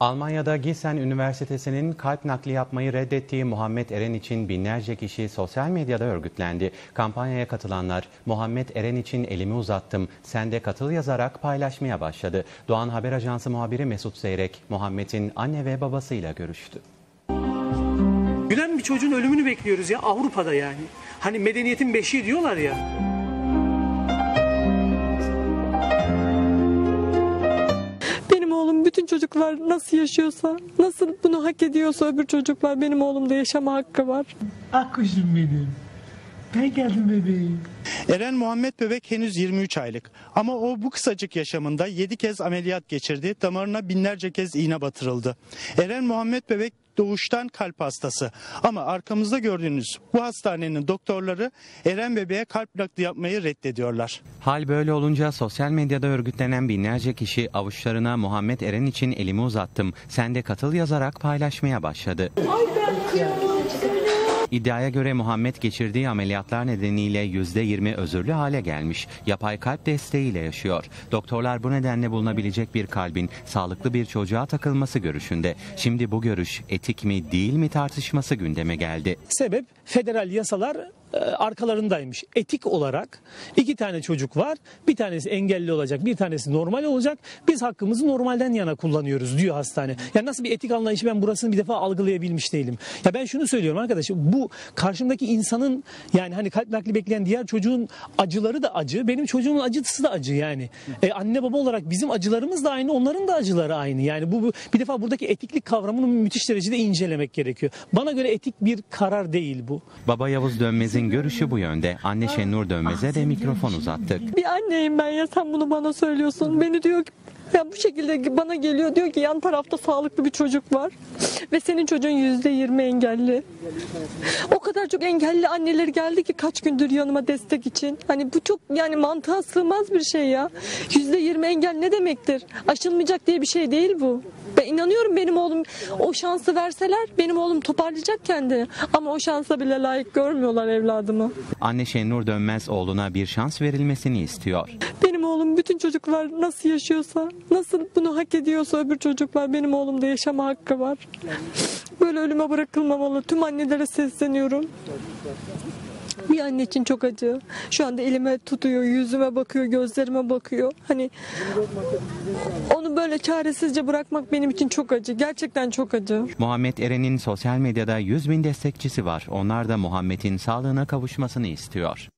Almanya'da Gießen Üniversitesi'nin kalp nakli yapmayı reddettiği Muhammed Eren için binlerce kişi sosyal medyada örgütlendi. Kampanyaya katılanlar Muhammed Eren için elimi uzattım, sen de katıl yazarak paylaşmaya başladı. Doğan Haber Ajansı muhabiri Mesut Zeyrek, Muhammed'in anne ve babasıyla görüştü. Gülen bir çocuğun ölümünü bekliyoruz ya Avrupa'da yani. Hani medeniyetin beşiği diyorlar ya. Çocuklar nasıl yaşıyorsa, nasıl bunu hak ediyorsa öbür çocuklar benim oğlumda yaşama hakkı var. Ah kuşum benim. Ben geldim bebeğim. Eren Muhammed Bebek henüz 23 aylık ama o bu kısacık yaşamında 7 kez ameliyat geçirdi, damarına binlerce kez iğne batırıldı. Eren Muhammed Bebek doğuştan kalp hastası ama arkamızda gördüğünüz bu hastanenin doktorları Eren bebeğe kalp nakli yapmayı reddediyorlar. Hal böyle olunca sosyal medyada örgütlenen binlerce kişi avuçlarına Muhammed Eren için elimi uzattım, sen de katıl yazarak paylaşmaya başladı. İddiaya göre Muhammed geçirdiği ameliyatlar nedeniyle %20 özürlü hale gelmiş. Yapay kalp desteğiyle yaşıyor. Doktorlar bu nedenle bulunabilecek bir kalbin sağlıklı bir çocuğa takılması görüşünde. Şimdi bu görüş etik mi değil mi tartışması gündeme geldi. Sebep federal yasalar arkalarındaymış. Etik olarak iki tane çocuk var. Bir tanesi engelli olacak, bir tanesi normal olacak. Biz hakkımızı normalden yana kullanıyoruz diyor hastane. Ya nasıl bir etik anlayışı ben burasını bir defa algılayabilmiş değilim. Ya ben şunu söylüyorum arkadaşım. Bu karşımdaki insanın yani hani kalp nakli bekleyen diğer çocuğun acıları da acı. Benim çocuğumun acısı da acı yani. E, anne baba olarak bizim acılarımız da aynı, onların da acıları aynı. Yani bu, bu bir defa buradaki etiklik kavramını müthiş derecede incelemek gerekiyor. Bana göre etik bir karar değil bu. Baba Yavuz Dönmez'in görüşü bu yönde. Anne Şenur Dönmez'e de mikrofon uzattık. Bir anneyim ben ya sen bunu bana söylüyorsun. Beni diyor ki ya bu şekilde bana geliyor diyor ki yan tarafta sağlıklı bir çocuk var ve senin çocuğun yüzde yirmi engelli. O kadar çok engelli anneler geldi ki kaç gündür yanıma destek için. Hani bu çok yani mantığa sığmaz bir şey ya. Yüzde yirmi engel ne demektir? Aşılmayacak diye bir şey değil bu. Ben inanıyorum benim oğlum o şansı verseler benim oğlum toparlayacak kendini. Ama o şansa bile layık görmüyorlar evladımı. Anne Şenur Dönmez oğluna bir şans verilmesini istiyor. Oğlum bütün çocuklar nasıl yaşıyorsa, nasıl bunu hak ediyorsa öbür çocuklar benim oğlumda yaşama hakkı var. Böyle ölüme bırakılmamalı. Tüm annelere sesleniyorum. Bir anne için çok acı. Şu anda elime tutuyor, yüzüme bakıyor, gözlerime bakıyor. Hani onu böyle çaresizce bırakmak benim için çok acı. Gerçekten çok acı. Muhammed Eren'in sosyal medyada 100 bin destekçisi var. Onlar da Muhammed'in sağlığına kavuşmasını istiyor.